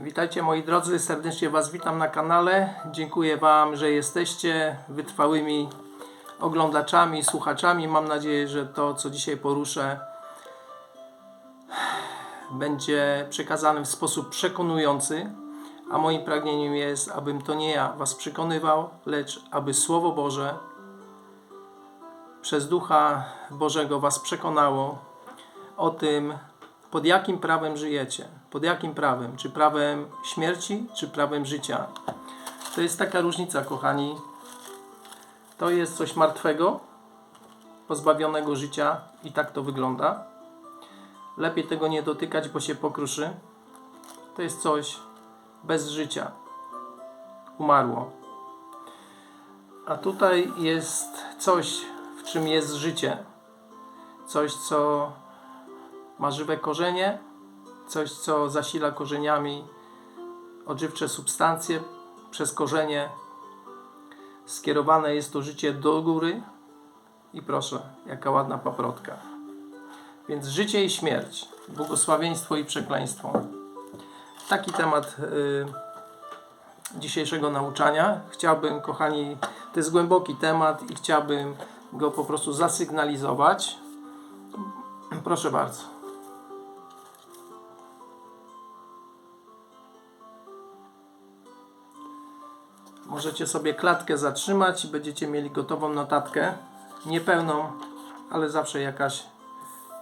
Witajcie moi drodzy, serdecznie Was witam na kanale. Dziękuję Wam, że jesteście wytrwałymi oglądaczami, słuchaczami. Mam nadzieję, że to, co dzisiaj poruszę, będzie przekazane w sposób przekonujący. A moim pragnieniem jest, abym to nie ja Was przekonywał, lecz aby Słowo Boże przez Ducha Bożego Was przekonało o tym, pod jakim prawem żyjecie. Pod jakim prawem? Czy prawem śmierci, czy prawem życia? To jest taka różnica, kochani. To jest coś martwego, pozbawionego życia i tak to wygląda. Lepiej tego nie dotykać, bo się pokruszy. To jest coś bez życia. Umarło. A tutaj jest coś, w czym jest życie. Coś, co ma żywe korzenie, coś, co zasila korzeniami odżywcze substancje przez korzenie. Skierowane jest to życie do góry i proszę, jaka ładna paprotka. Więc życie i śmierć, błogosławieństwo i przekleństwo. Taki temat y, dzisiejszego nauczania. Chciałbym, kochani, to jest głęboki temat i chciałbym go po prostu zasygnalizować. Proszę bardzo. Możecie sobie klatkę zatrzymać i będziecie mieli gotową notatkę. Niepełną, ale zawsze jakaś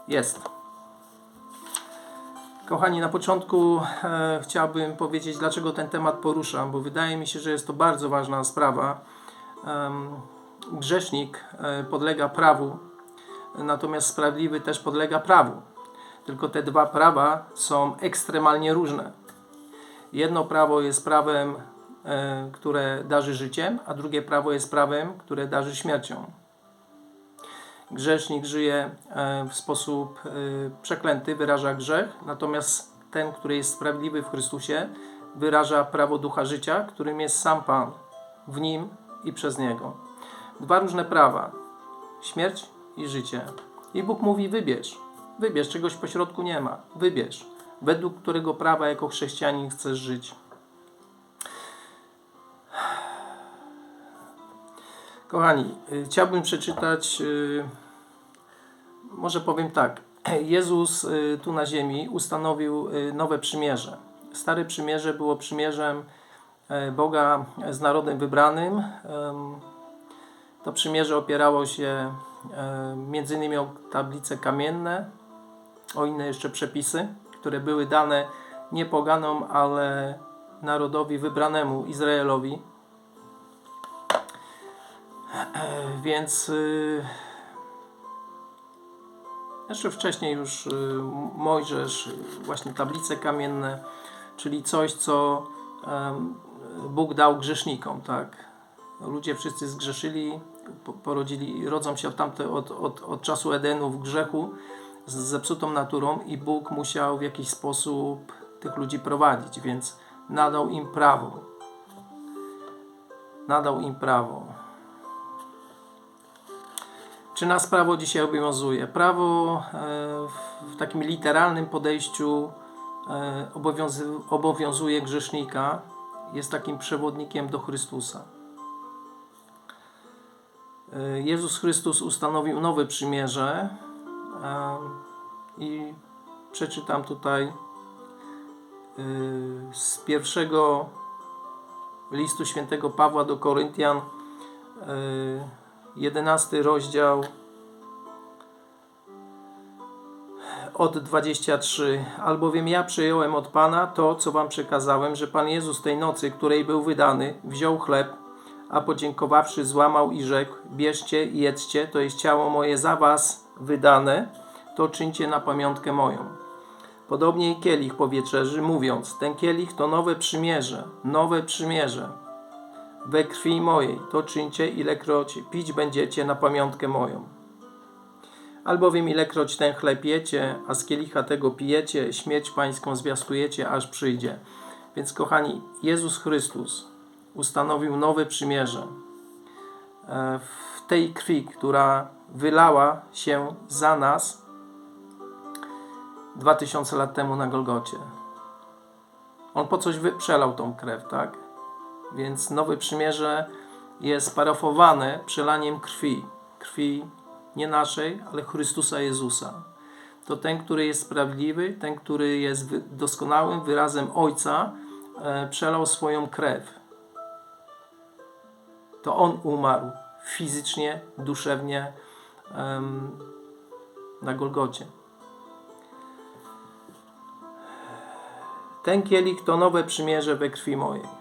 jest. Kochani, na początku e, chciałbym powiedzieć, dlaczego ten temat poruszam, bo wydaje mi się, że jest to bardzo ważna sprawa. Em, grzesznik e, podlega prawu, natomiast sprawiedliwy też podlega prawu. Tylko te dwa prawa są ekstremalnie różne. Jedno prawo jest prawem e, które darzy życiem, a drugie prawo jest prawem, które darzy śmiercią. Grzesznik żyje e, w sposób e, przeklęty, wyraża grzech, natomiast ten, który jest sprawiedliwy w Chrystusie, wyraża prawo ducha życia, którym jest sam Pan, w nim i przez niego. Dwa różne prawa: śmierć i życie. I Bóg mówi: wybierz. Wybierz, czegoś pośrodku nie ma. Wybierz, według którego prawa jako chrześcijanin chcesz żyć. Kochani, y, chciałbym przeczytać, y, może powiem tak. Jezus y, tu na ziemi ustanowił nowe przymierze. Stare przymierze było przymierzem Boga z narodem wybranym. To przymierze opierało się e, między innymi o tablice kamienne, o inne jeszcze przepisy, które były dane nie poganom, ale narodowi wybranemu, Izraelowi. Więc y, jeszcze wcześniej już y, Mojżesz, właśnie tablice kamienne, czyli coś, co Bóg dał grzesznikom, tak? Ludzie wszyscy zgrzeszyli, po- porodzili, rodzą się tamte, od, od, od czasu Edenu w grzechu z zepsutą naturą i Bóg musiał w jakiś sposób tych ludzi prowadzić, więc nadał im prawo. Nadał im prawo. Czy nas prawo dzisiaj obowiązuje? Prawo e, w- takim literalnym podejściu e, obowiązuje grzesznika, jest takim przewodnikiem do Chrystusa. E, Jezus Chrystus ustanowił nowe przymierze i przeczytam tutaj z pierwszego listu świętego Pawła do Koryntian, 11 rozdział od 23. Albowiem ja przyjąłem od Pana to, co wam przekazałem, że Pan Jezus tej nocy, której był wydany, wziął chleb, a podziękowawszy złamał i rzekł: Bierzcie i jedzcie, to jest ciało moje za was wydane, to czyńcie na pamiątkę moją. Podobnie i kielich po wieczerzy, mówiąc: Ten kielich to nowe przymierze, nowe przymierze we krwi mojej, to czyńcie ilekroć pić będziecie na pamiątkę moją. Albowiem ilekroć ten chleb jecie, a z kielicha tego pijecie, śmierć pańską zwiastujecie, aż przyjdzie. Więc kochani, Jezus Chrystus ustanowił nowe przymierze e, w tej krwi, która wylała się za nas 2000 lat temu na Golgocie. On po coś przelał tą krew, tak? Więc nowe przymierze jest parafowane przelaniem krwi. Krwi nie naszej, ale Chrystusa Jezusa. To ten, który jest sprawiedliwy, ten, który jest doskonałym wyrazem Ojca, e, przelał swoją krew. To On umarł fizycznie, duszewnie na Golgocie. Ten kielich to nowe przymierze we krwi mojej.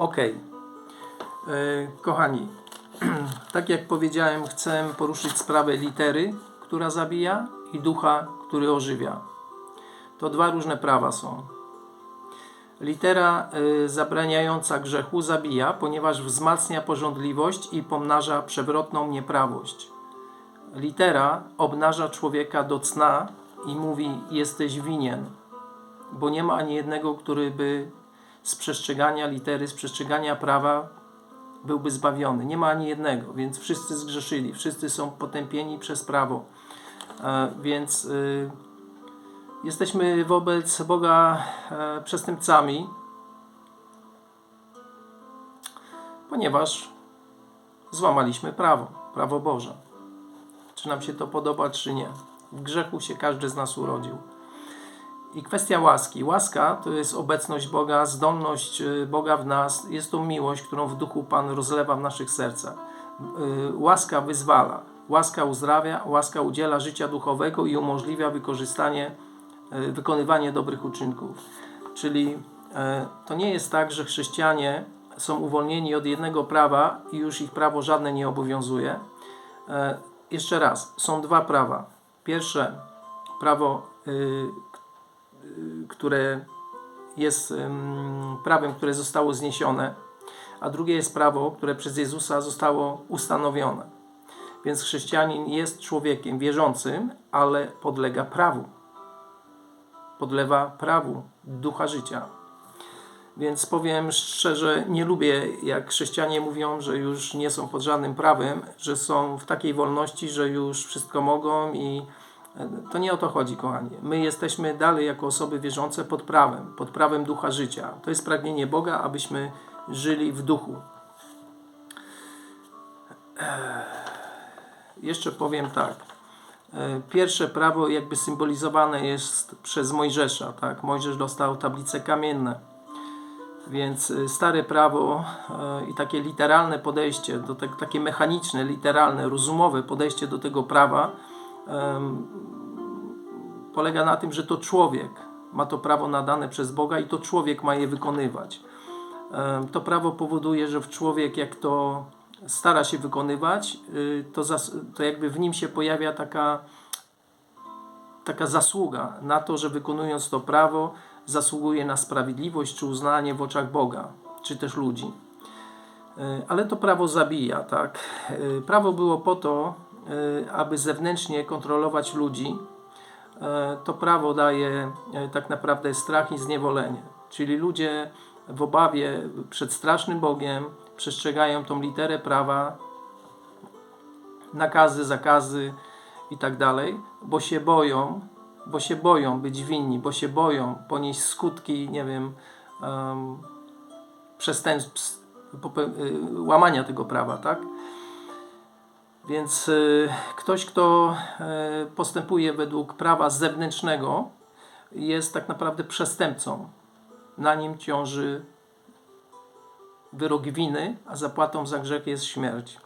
Ok. Kochani, tak jak powiedziałem, chcę poruszyć sprawę litery, która zabija, i ducha, który ożywia. To dwa różne prawa są. Litera y, zabraniająca grzechu zabija, ponieważ wzmacnia porządliwość i pomnaża przewrotną nieprawość. Litera obnaża człowieka do cna i mówi: Jesteś winien, bo nie ma ani jednego, który by z przestrzegania litery, z przestrzegania prawa byłby zbawiony. Nie ma ani jednego, więc wszyscy zgrzeszyli, wszyscy są potępieni przez prawo. E, więc y, jesteśmy wobec Boga e, przestępcami, ponieważ złamaliśmy prawo, prawo Boże. Czy nam się to podoba, czy nie. W grzechu się każdy z nas urodził. I kwestia łaski. Łaska to jest obecność Boga, zdolność y, Boga w nas. Jest to miłość, którą w duchu Pan rozlewa w naszych sercach. Y, Łaska wyzwala, łaska uzdrawia, łaska udziela życia duchowego i umożliwia wykorzystanie, y, wykonywanie dobrych uczynków. Czyli to nie jest tak, że chrześcijanie są uwolnieni od jednego prawa i już ich prawo żadne nie obowiązuje. Jeszcze raz, są dwa prawa. Pierwsze prawo, które jest prawem, które zostało zniesione, a drugie jest prawo, które przez Jezusa zostało ustanowione. Więc chrześcijanin jest człowiekiem wierzącym, ale podlega prawu. Podlewa prawu ducha życia. Więc powiem szczerze, nie lubię, jak chrześcijanie mówią, że już nie są pod żadnym prawem, że są w takiej wolności, że już wszystko mogą i to nie o to chodzi, kochani. My jesteśmy dalej jako osoby wierzące pod prawem, pod prawem ducha życia. To jest pragnienie Boga, abyśmy żyli w duchu. Jeszcze powiem tak. E, Pierwsze prawo jakby symbolizowane jest przez Mojżesza, tak? Mojżesz dostał tablice kamienne. Więc y, stare prawo y, i takie literalne podejście, do tego, takie mechaniczne, literalne, rozumowe podejście do tego prawa polega na tym, że to człowiek ma to prawo nadane przez Boga i to człowiek ma je wykonywać. To prawo powoduje, że w człowiek, jak to stara się wykonywać, y, to, to jakby w nim się pojawia taka taka zasługa na to, że wykonując to prawo, zasługuje na sprawiedliwość czy uznanie w oczach Boga, czy też ludzi. Y, Ale to prawo zabija, tak? Y, Prawo było po to, aby zewnętrznie kontrolować ludzi. Y, To prawo daje y, tak naprawdę strach i zniewolenie. Czyli ludzie w obawie przed strasznym Bogiem przestrzegają tą literę prawa, nakazy, zakazy i tak bo się boją, bo się boją być winni, bo się boją ponieść skutki, nie wiem, um, przestępstw, y, łamania tego prawa, tak? Więc y, ktoś, kto y, postępuje według prawa zewnętrznego, jest tak naprawdę przestępcą. Na nim ciąży wyrok winy, a zapłatą za grzech jest śmierć.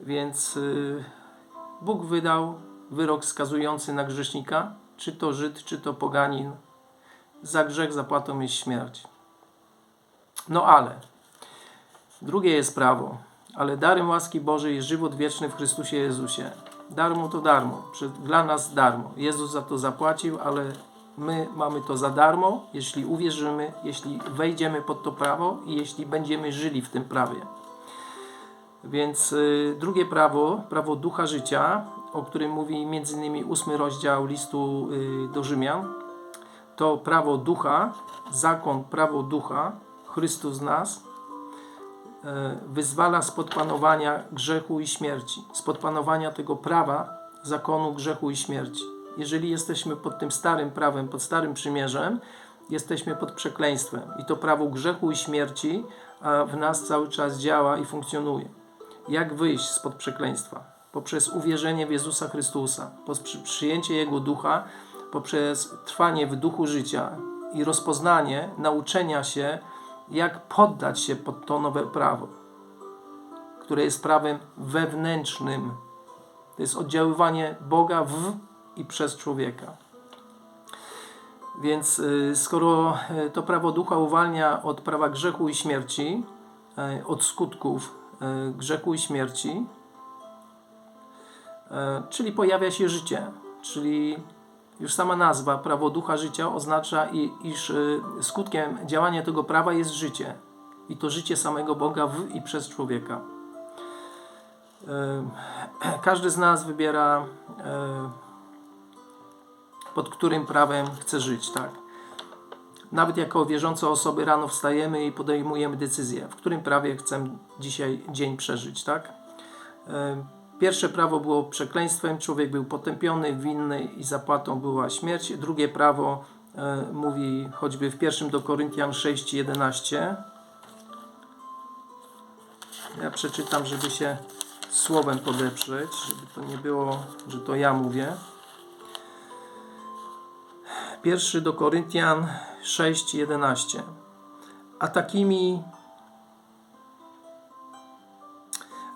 Więc y, Bóg wydał wyrok skazujący na grzesznika, czy to Żyd, czy to poganin. Za grzech zapłatą jest śmierć. No ale, drugie jest prawo, ale darem łaski Bożej jest żywot wieczny w Chrystusie Jezusie. Darmo to darmo, dla nas darmo. Jezus za to zapłacił, ale my mamy to za darmo, jeśli uwierzymy, jeśli wejdziemy pod to prawo i jeśli będziemy żyli w tym prawie. Więc y, drugie prawo, prawo ducha życia, o którym mówi m.in. ósmy rozdział listu y, do Rzymian, to prawo ducha, zakon prawo ducha, Chrystus nas, wyzwala spod panowania grzechu i śmierci, spod panowania tego prawa, zakonu grzechu i śmierci. Jeżeli jesteśmy pod tym starym prawem, pod starym przymierzem, jesteśmy pod przekleństwem. I to prawo grzechu i śmierci w nas cały czas działa i funkcjonuje. Jak wyjść spod przekleństwa? Poprzez uwierzenie w Jezusa Chrystusa, poprzez przyjęcie Jego ducha, poprzez trwanie w duchu życia i rozpoznanie, nauczenia się, jak poddać się pod to nowe prawo, które jest prawem wewnętrznym. To jest oddziaływanie Boga w i przez człowieka. Więc y, skoro y, to prawo ducha uwalnia od prawa grzechu i śmierci, y, od skutków grzechu i śmierci, czyli pojawia się życie, czyli już sama nazwa prawo ducha życia oznacza, iż y, skutkiem działania tego prawa jest życie. I to życie samego Boga w i przez człowieka. Każdy z nas wybiera, y, pod którym prawem chce żyć, tak? Nawet jako wierzące osoby rano wstajemy i podejmujemy decyzję, w którym prawie chcę dzisiaj dzień przeżyć, tak? Pierwsze prawo było przekleństwem, człowiek był potępiony, winny i zapłatą była śmierć. Drugie prawo e, mówi choćby w pierwszym do Koryntian 6:11. Ja przeczytam, żeby się słowem podeprzeć, żeby to nie było, że to ja mówię. Pierwszy do Koryntian 6:11. A takimi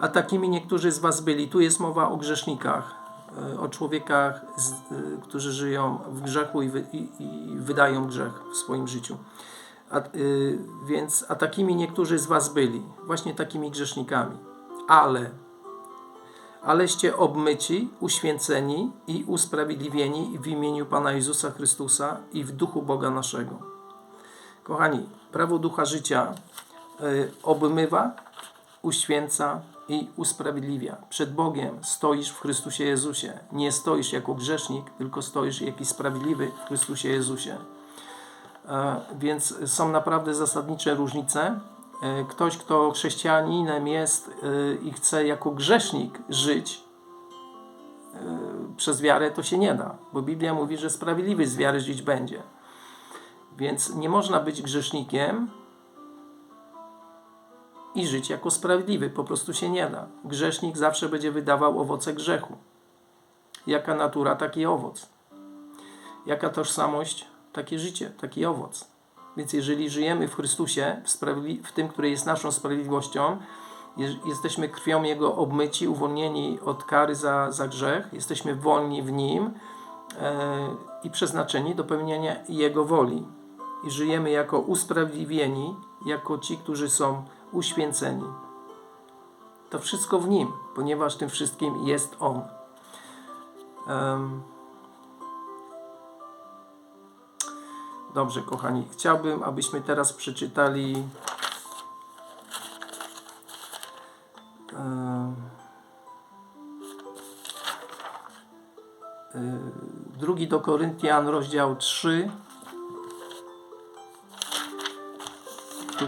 a takimi niektórzy z was byli. Tu jest mowa o grzesznikach, e, o człowiekach, e, którzy żyją w grzechu i, wy, i, i wydają grzech w swoim życiu. A, y, więc, a takimi niektórzy z was byli, właśnie takimi grzesznikami. Ale, aleście obmyci, uświęceni i usprawiedliwieni w imieniu Pana Jezusa Chrystusa i w duchu Boga naszego. Kochani, prawo ducha życia y, obmywa, uświęca i usprawiedliwia. Przed Bogiem stoisz w Chrystusie Jezusie. Nie stoisz jako grzesznik, tylko stoisz jakiś sprawiedliwy w Chrystusie Jezusie. E, Więc są naprawdę zasadnicze różnice. E, Ktoś, kto chrześcijaninem jest e, i chce jako grzesznik żyć przez wiarę, to się nie da, bo Biblia mówi, że sprawiedliwy z wiary żyć będzie. Więc nie można być grzesznikiem i żyć jako sprawiedliwy. Po prostu się nie da. Grzesznik zawsze będzie wydawał owoce grzechu. Jaka natura, taki owoc. Jaka tożsamość, takie życie, taki owoc. Więc jeżeli żyjemy w Chrystusie, w, w tym, który jest naszą sprawiedliwością, je- jesteśmy krwią Jego obmyci, uwolnieni od kary za, za grzech, jesteśmy wolni w Nim e, i przeznaczeni do pełnienia Jego woli. I żyjemy jako usprawiedliwieni, jako ci, którzy są uświęceni. To wszystko w Nim, ponieważ tym wszystkim jest On. Em, Dobrze, kochani, chciałbym, abyśmy teraz przeczytali y, drugi do Koryntian, rozdział 3.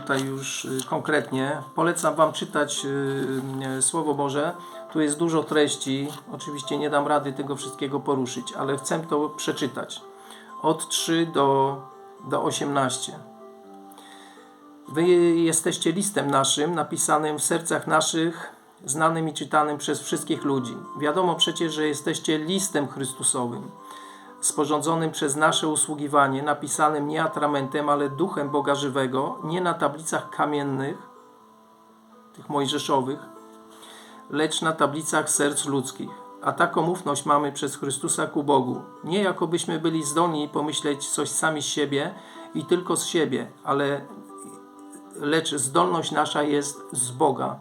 Tutaj już y, konkretnie polecam Wam czytać y, y, Słowo Boże. Tu jest dużo treści. Oczywiście nie dam rady tego wszystkiego poruszyć, ale chcę to przeczytać. Od 3 do, do 18. Wy jesteście listem naszym, napisanym w sercach naszych, znanym i czytanym przez wszystkich ludzi. Wiadomo przecież, że jesteście listem Chrystusowym, sporządzonym przez nasze usługiwanie, napisanym nie atramentem, ale duchem Boga żywego, nie na tablicach kamiennych, tych mojżeszowych, lecz na tablicach serc ludzkich. A taką ufność mamy przez Chrystusa ku Bogu. Nie jakobyśmy byli zdolni pomyśleć coś sami z siebie i tylko z siebie, ale lecz zdolność nasza jest z Boga,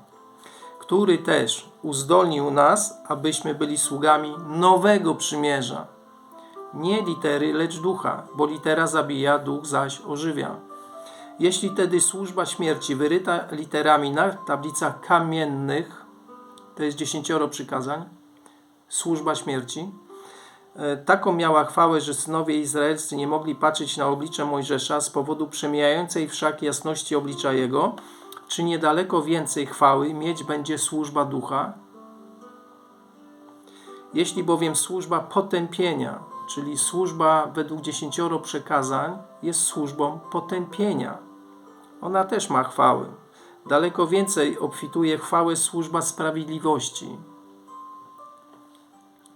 który też uzdolnił nas, abyśmy byli sługami nowego przymierza. Nie litery, lecz ducha, bo litera zabija, duch zaś ożywia. Jeśli tedy służba śmierci wyryta literami na tablicach kamiennych, to jest dziesięcioro przykazań, służba śmierci, e, taką miała chwałę, że synowie izraelscy nie mogli patrzeć na oblicze Mojżesza z powodu przemijającej wszak jasności oblicza jego, czy niedaleko więcej chwały mieć będzie służba ducha? Jeśli bowiem służba potępienia czyli służba według dziesięcioro przekazań, jest służbą potępienia. Ona też ma chwałę. Daleko więcej obfituje chwałę służba sprawiedliwości,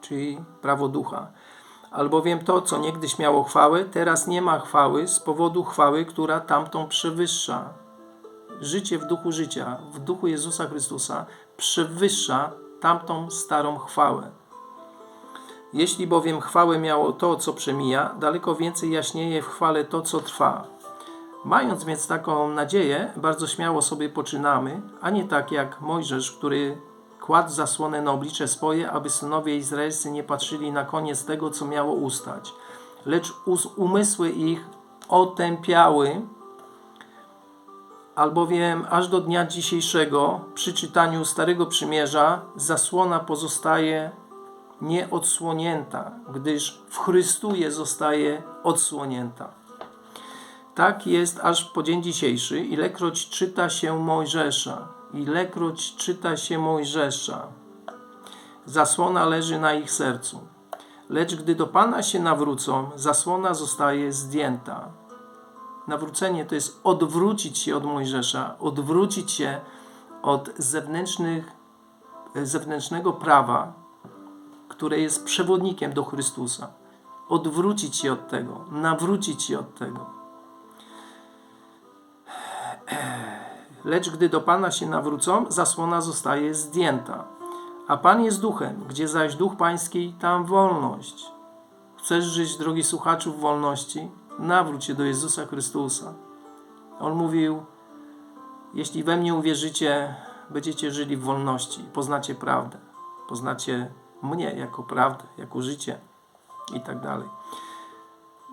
czyli prawo ducha. Albowiem to, co niegdyś miało chwałę, teraz nie ma chwały z powodu chwały, która tamtą przewyższa. Życie w duchu życia, w duchu Jezusa Chrystusa przewyższa tamtą starą chwałę. Jeśli bowiem chwałę miało to, co przemija, daleko więcej jaśnieje w chwale to, co trwa. Mając więc taką nadzieję, bardzo śmiało sobie poczynamy, a nie tak jak Mojżesz, który kładł zasłonę na oblicze swoje, aby synowie izraelscy nie patrzyli na koniec tego, co miało ustać. Lecz umysły ich otępiały, albowiem aż do dnia dzisiejszego przy czytaniu Starego Przymierza zasłona pozostaje nieodsłonięta, gdyż w Chrystusie zostaje odsłonięta. Tak jest aż po dzień dzisiejszy, ilekroć czyta się Mojżesza, ilekroć czyta się Mojżesza, zasłona leży na ich sercu. Lecz gdy do Pana się nawrócą, zasłona zostaje zdjęta. Nawrócenie to jest odwrócić się od Mojżesza, odwrócić się od zewnętrznych, zewnętrznego prawa, które jest przewodnikiem do Chrystusa. Odwrócić się od tego, nawrócić się od tego. Lecz gdy do Pana się nawrócą, zasłona zostaje zdjęta. A Pan jest duchem, gdzie zaś duch pański, tam wolność. Chcesz żyć, drogi słuchaczu, w wolności? Nawróć się do Jezusa Chrystusa. On mówił: Jeśli we mnie uwierzycie, będziecie żyli w wolności, poznacie prawdę, poznacie mnie jako prawdę, jako życie i tak dalej.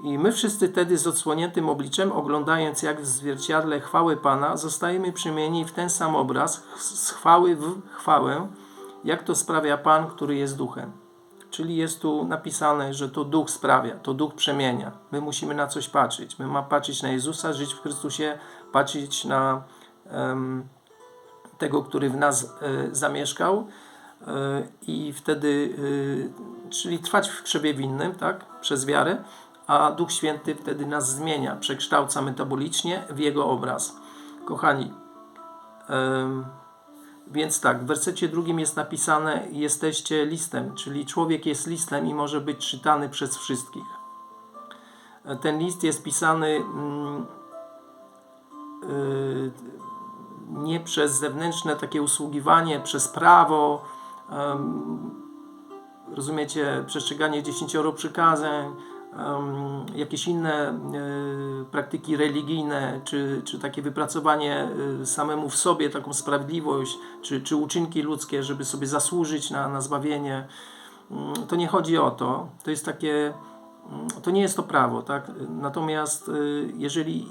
I my wszyscy wtedy z odsłoniętym obliczem, oglądając jak w zwierciadle chwały Pana, zostajemy przemienieni w ten sam obraz, z chwały w chwałę, jak to sprawia Pan, który jest duchem. Czyli jest tu napisane, że to duch sprawia, to duch przemienia. My musimy na coś patrzeć. My mamy patrzeć na Jezusa, żyć w Chrystusie, patrzeć na em, tego, który w nas e, zamieszkał i wtedy, e, czyli trwać w krzebie winnym, tak, przez wiarę, a Duch Święty wtedy nas zmienia, przekształca metabolicznie w Jego obraz. Kochani, więc tak, w wersecie drugim jest napisane: Jesteście listem, czyli człowiek jest listem i może być czytany przez wszystkich. E, Ten list jest pisany mm, nie przez zewnętrzne takie usługiwanie, przez prawo, rozumiecie, przestrzeganie dziesięcioro przykazań, jakieś inne e, praktyki religijne, czy, czy takie wypracowanie e, samemu w sobie, taką sprawiedliwość, czy, czy uczynki ludzkie, żeby sobie zasłużyć na, na zbawienie. Mm, To nie chodzi o to. To jest takie, mm, to nie jest to prawo, tak? Natomiast y, jeżeli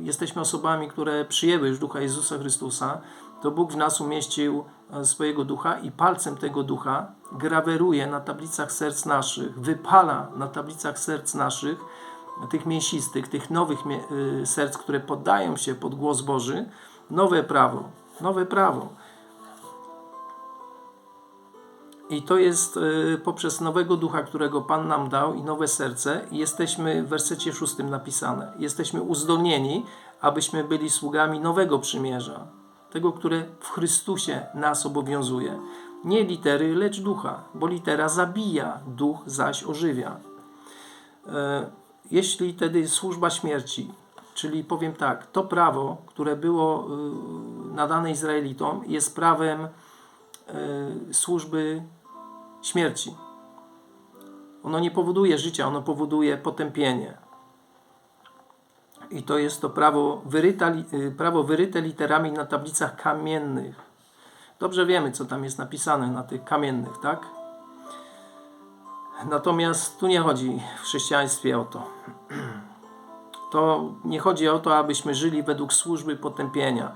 jesteśmy osobami, które przyjęły już Ducha Jezusa Chrystusa, to Bóg w nas umieścił e, swojego ducha i palcem tego ducha graweruje na tablicach serc naszych, wypala na tablicach serc naszych, tych mięsistych, tych nowych y, serc, które poddają się pod głos Boży, nowe prawo, nowe prawo. I to jest y, poprzez nowego ducha, którego Pan nam dał i nowe serce. Jesteśmy w wersecie szóstym napisane. Jesteśmy uzdolnieni, abyśmy byli sługami nowego przymierza. Tego, które w Chrystusie nas obowiązuje. Nie litery, lecz ducha, bo litera zabija, duch zaś ożywia. E, Jeśli wtedy służba śmierci, czyli powiem tak, to prawo, które było y, nadane Izraelitom, jest prawem y, służby śmierci. Ono nie powoduje życia, ono powoduje potępienie. I to jest to prawo wyryta, li- y, prawo wyryte literami na tablicach kamiennych. Dobrze wiemy, co tam jest napisane na tych kamiennych, tak? Natomiast tu nie chodzi w chrześcijaństwie o to. To nie chodzi o to, abyśmy żyli według służby potępienia.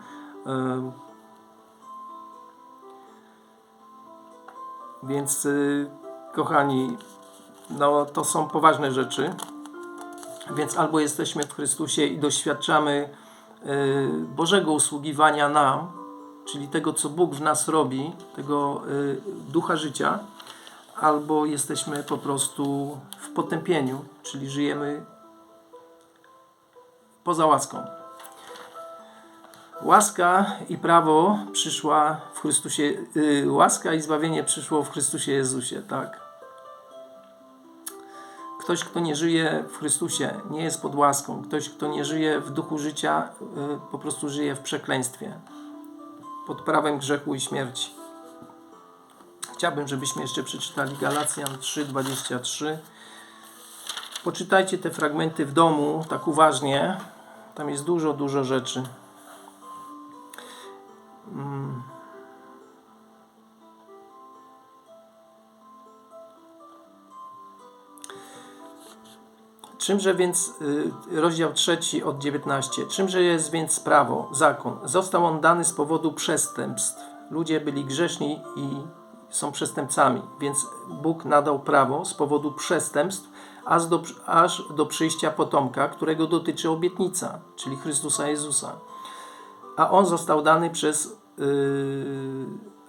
Więc, y, kochani, no to są poważne rzeczy. Więc albo jesteśmy w Chrystusie i doświadczamy y, Bożego usługiwania nam, czyli tego, co Bóg w nas robi, tego y, ducha życia, albo jesteśmy po prostu w potępieniu, czyli żyjemy poza łaską. Łaska i prawo przyszła w Chrystusie, yy, łaska i zbawienie przyszło w Chrystusie Jezusie, tak. Ktoś, kto nie żyje w Chrystusie, nie jest pod łaską. Ktoś, kto nie żyje w duchu życia, yy, po prostu żyje w przekleństwie, pod prawem grzechu i śmierci. Chciałbym, żebyśmy jeszcze przeczytali Galacjan 3:23. Poczytajcie te fragmenty w domu tak uważnie. Tam jest dużo, dużo rzeczy. Mm. Czymże więc, y, rozdział trzeci od 19, czymże jest więc prawo, zakon? Został on dany z powodu przestępstw. Ludzie byli grzeszni i są przestępcami, więc Bóg nadał prawo z powodu przestępstw, aż do, aż do przyjścia potomka, którego dotyczy obietnica, czyli Chrystusa Jezusa. A on został dany przez yy,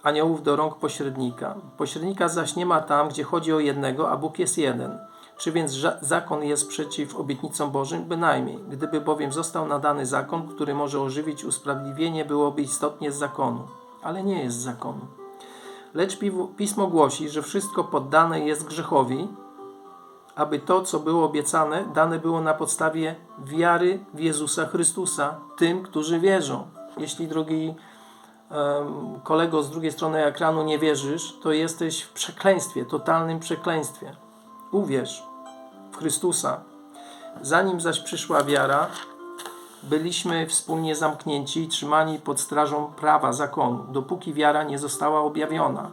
aniołów do rąk pośrednika. Pośrednika zaś nie ma tam, gdzie chodzi o jednego, a Bóg jest jeden. Czy więc zakon jest przeciw obietnicom Bożym? Bynajmniej. Gdyby bowiem został nadany zakon, który może ożywić usprawiedliwienie, byłoby istotnie z zakonu. Ale nie jest z zakonu. Lecz pismo głosi, że wszystko poddane jest grzechowi, aby to, co było obiecane, dane było na podstawie wiary w Jezusa Chrystusa, tym, którzy wierzą. Jeśli, drogi um, kolego z drugiej strony ekranu, nie wierzysz, to jesteś w przekleństwie, totalnym przekleństwie. Uwierz w Chrystusa. Zanim zaś przyszła wiara, byliśmy wspólnie zamknięci i trzymani pod strażą prawa, zakonu, dopóki wiara nie została objawiona.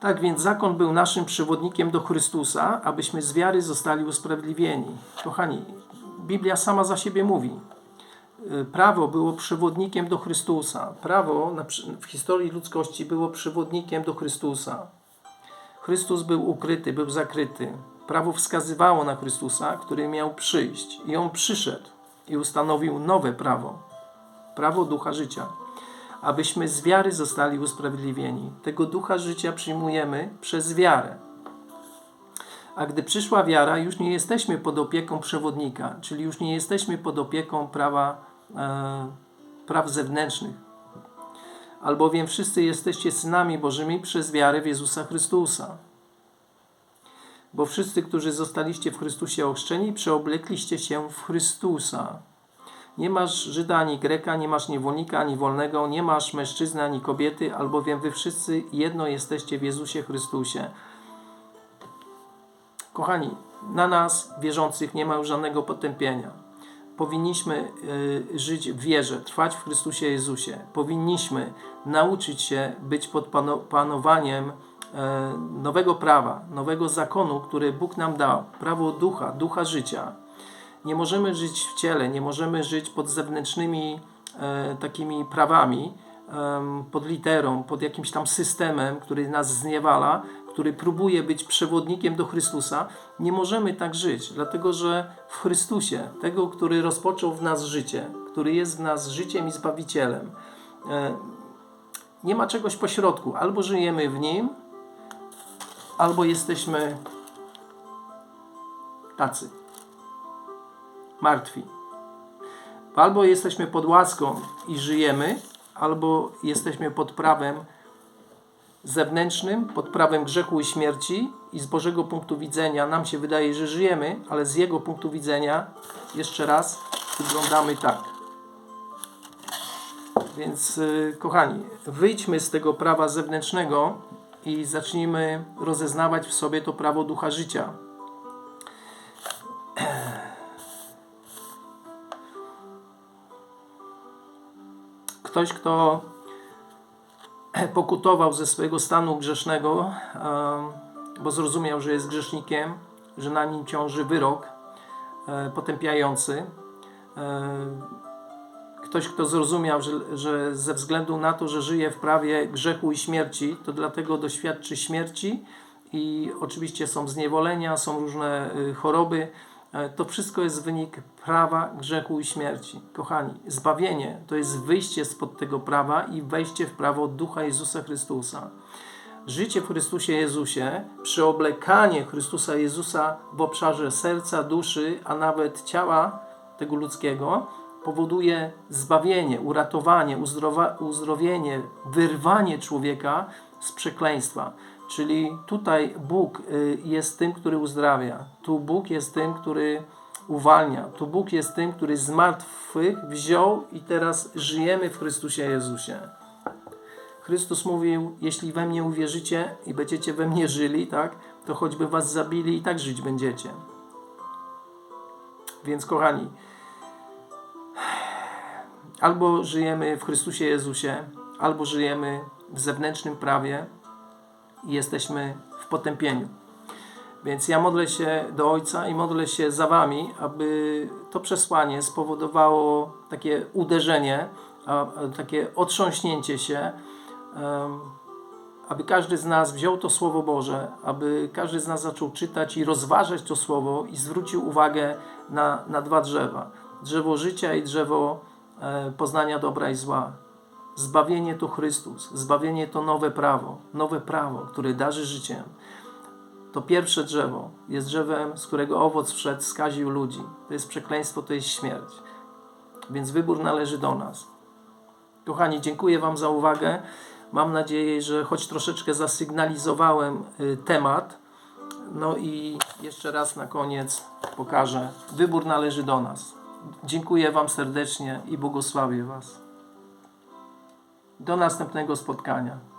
Tak więc zakon był naszym przewodnikiem do Chrystusa, abyśmy z wiary zostali usprawiedliwieni. Kochani, Biblia sama za siebie mówi. Y, prawo było przewodnikiem do Chrystusa. Prawo w historii ludzkości było przewodnikiem do Chrystusa. Chrystus był ukryty, był zakryty. Prawo wskazywało na Chrystusa, który miał przyjść. I on przyszedł i ustanowił nowe prawo prawo ducha życia abyśmy z wiary zostali usprawiedliwieni. Tego ducha życia przyjmujemy przez wiarę. A gdy przyszła wiara, już nie jesteśmy pod opieką przewodnika, czyli już nie jesteśmy pod opieką prawa, e, praw zewnętrznych. Albowiem wszyscy jesteście synami Bożymi przez wiarę w Jezusa Chrystusa. Bo wszyscy, którzy zostaliście w Chrystusie ochrzczeni, przeoblekliście się w Chrystusa. Nie masz Żyda ani Greka, nie masz niewolnika ani wolnego, nie masz mężczyzny ani kobiety, albowiem wy wszyscy jedno jesteście w Jezusie Chrystusie. Kochani, na nas, wierzących, nie ma już żadnego potępienia. Powinniśmy y, żyć w wierze, trwać w Chrystusie Jezusie. Powinniśmy nauczyć się być pod panowaniem y, nowego prawa, nowego zakonu, który Bóg nam dał. Prawo ducha, ducha życia nie możemy żyć w ciele, nie możemy żyć pod zewnętrznymi e, takimi prawami, e, pod literą, pod jakimś tam systemem, który nas zniewala, który próbuje być przewodnikiem do Chrystusa. Nie możemy tak żyć, dlatego że w Chrystusie, tego, który rozpoczął w nas życie, który jest w nas życiem i zbawicielem, e, nie ma czegoś pośrodku. Albo żyjemy w nim, albo jesteśmy tacy martwi. Albo jesteśmy pod łaską i żyjemy, albo jesteśmy pod prawem zewnętrznym, pod prawem grzechu i śmierci i z Bożego punktu widzenia nam się wydaje, że żyjemy, ale z Jego punktu widzenia jeszcze raz wyglądamy tak. Więc yy, kochani, wyjdźmy z tego prawa zewnętrznego i zacznijmy rozeznawać w sobie to prawo ducha życia. ktoś, kto pokutował ze swojego stanu grzesznego, bo zrozumiał, że jest grzesznikiem, że na nim ciąży wyrok e, potępiający. E, ktoś, kto zrozumiał, że, że ze względu na to, że żyje w prawie grzechu i śmierci, to dlatego doświadczy śmierci i oczywiście są zniewolenia, są różne y, choroby, to wszystko jest wynik prawa, grzechu i śmierci. Kochani, zbawienie to jest wyjście spod tego prawa i wejście w prawo Ducha Jezusa Chrystusa. Życie w Chrystusie Jezusie, przeoblekanie Chrystusa Jezusa w obszarze serca, duszy, a nawet ciała tego ludzkiego powoduje zbawienie, uratowanie, uzdrowienie, wyrwanie człowieka z przekleństwa. Czyli tutaj Bóg y, jest tym, który uzdrawia. Tu Bóg jest tym, który uwalnia. Tu Bóg jest tym, który z martwych wziął i teraz żyjemy w Chrystusie Jezusie. Chrystus mówił, jeśli we mnie uwierzycie i będziecie we mnie żyli, tak, to choćby was zabili i tak żyć będziecie. Więc kochani, albo żyjemy w Chrystusie Jezusie, albo żyjemy w zewnętrznym prawie i jesteśmy w potępieniu. Więc ja modlę się do Ojca i modlę się za Wami, aby to przesłanie spowodowało takie uderzenie, takie otrząśnięcie się, aby każdy z nas wziął to Słowo Boże, aby każdy z nas zaczął czytać i rozważać to Słowo i zwrócił uwagę na, na dwa drzewa. Drzewo życia i drzewo e, poznania dobra i zła. Zbawienie to Chrystus, zbawienie to nowe prawo, nowe prawo, które darzy życiem. To pierwsze drzewo jest drzewem, z którego owoc wszedł, skaził ludzi. To jest przekleństwo, to jest śmierć. Więc wybór należy do nas. Kochani, dziękuję Wam za uwagę. Mam nadzieję, że choć troszeczkę zasygnalizowałem y, temat. No i jeszcze raz na koniec pokażę. Wybór należy do nas. Dziękuję Wam serdecznie i błogosławię Was. Do następnego spotkania.